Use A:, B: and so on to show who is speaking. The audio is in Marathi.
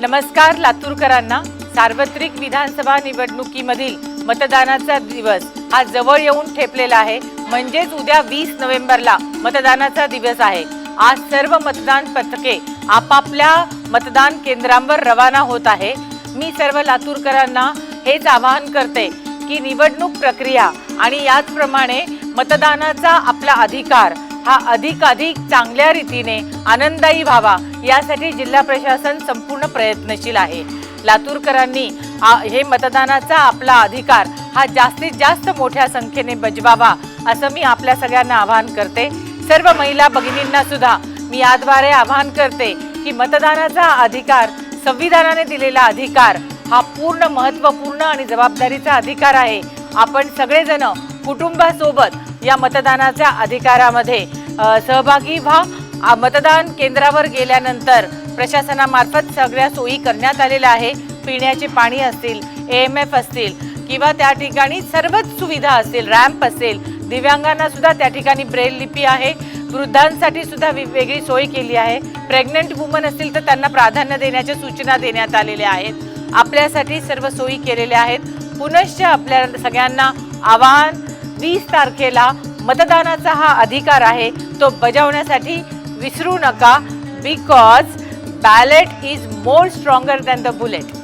A: नमस्कार लातूरकरांना. सार्वत्रिक विधानसभा निवडणुकीमधील मतदानाचा दिवस हा जवळ येऊन ठेपलेला आहे. म्हणजेच उद्या वीस नोव्हेंबरला मतदानाचा दिवस आहे. आज सर्व मतदान पथके आपापल्या मतदान केंद्रांवर रवाना होत आहे. मी सर्व लातूरकरांना हेच आवाहन करते की निवडणूक प्रक्रिया आणि याचप्रमाणे मतदानाचा आपला अधिकार हा अधिकाधिक चांगल्या रीतीने आनंदायी व्हावा. यासाठी जिल्हा प्रशासन संपूर्ण प्रयत्नशील आहे. लातूरकरांनी हे मतदानाचा आपला अधिकार हा जास्तीत जास्त मोठ्या संख्येने बजवावा असं मी आपल्या सगळ्यांना आवाहन करते. सर्व महिला भगिनींना सुद्धा मी याद्वारे आवाहन करते की मतदानाचा अधिकार संविधानाने दिलेला अधिकार हा पूर्ण महत्त्वपूर्ण आणि जबाबदारीचा अधिकार आहे. आपण सगळेजण कुटुंबासोबत या मतदानाच्या अधिकारामध्ये सहभागी व्हा. मतदान केंद्रावर गेल्यानंतर प्रशासनामार्फत सगळ्या सोयी करण्यात आलेल्या आहे. पिण्याचे पाणी असतील ए एम एफ असतील किंवा त्या ठिकाणी सर्वच सुविधा असतील रॅम्प असेल दिव्यांगांना सुद्धा त्या ठिकाणी ब्रेल लिपी आहे. वृद्धांसाठी सुद्धा वेगवेगळी सोय केली आहे. प्रेग्नंट वुमन असतील तर त्यांना प्राधान्य देण्याच्या सूचना देण्यात आलेल्या आहेत. आपल्यासाठी सर्व सोयी केलेल्या आहेत. पुनश्च आपल्या सगळ्यांना आवाहन वीस तारखेला मतदानाचा हा अधिकार आहे तो बजावण्यासाठी विसरू नका because ballot is more stronger than the bullet